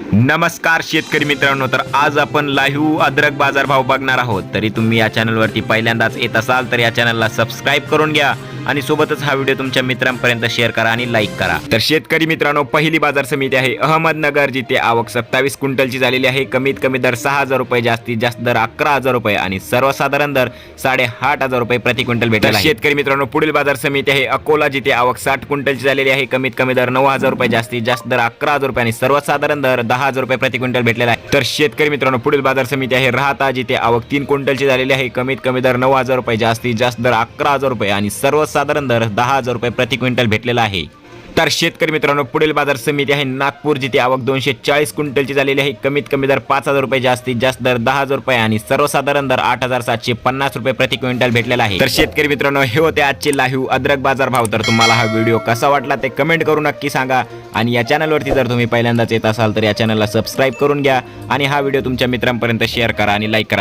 नमस्कार शेतकरी मित्रांनो तर आज आपण लाईव्ह अद्रक बाजारभाव बघणार आहोत. तरी तुम्ही या चॅनलवरती पहिल्यांदाच येत असाल तर या चॅनलला सबस्क्राईब करून घ्या. आणि सोबतच हा व्हिडिओ तुमच्या मित्रांपर्यंत शेअर करा आणि लाईक करा. तर शेतकरी मित्रांनो पहिली बाजार समिती आहे अहमदनगर जिथे आवक सत्तावीस क्विंटलची झालेली आहे. कमीत कमी दर सहा हजार रुपये जास्तीत जास्त दर अकरा हजार रुपये आणि सर्वसाधारण दर साडे आठ हजार रुपये प्रति क्विंटल भेटेल. शेतकरी मित्रांनो पुढील बाजार समिती आहे अकोला जिथे आवक साठ क्विंटलची झालेली आहे. कमीत कमी दर नऊ हजार रुपये जास्तीत जास्त दर अकरा हजार रुपये आणि सर्वसाधारण दर दहा हजार रुपये प्रति क्विंटल भेटलेला आहे. तर शेतकरी मित्रांनो पुढील बाजार समिती आहे राहता जिथे आवक तीन क्विंटलची झालेली आहे. कमीत कमी दर नऊ हजार रुपये जास्तीत जास्त दर अकरा हजार रुपये आणि सर्वसाधारण दर दहा हजार रुपये प्रति क्विंटल भेटलेला आहे. तर शेतकरी मित्रांनो पुढील बाजार समिती आहे नागपूर जिथे आवक दोनशे चाळीस क्विंटलची झालेली आहे. कमीत कमी दर पाच हजार रुपये जास्तीत जास्त दर दहा हजार रुपये आणि सर्वसाधारण दर आठ हजार सातशे पन्नास रुपये प्रति क्विंटल भेटलेला आहे. तर शेतकरी मित्रांनो हे होते आजचे लाईव्ह अद्रक बाजार भाव. तर तुम्हाला हा व्हिडिओ कसा वाटला ते कमेंट करून नक्की सांगा. आणि या चॅनलवरती जर तुम्ही पहिल्यांदाच येत असाल तर या चॅनलला सबस्क्राईब करून घ्या आणि हा व्हिडिओ तुमच्या मित्रांपर्यंत शेअर करा आणि लाईक करा.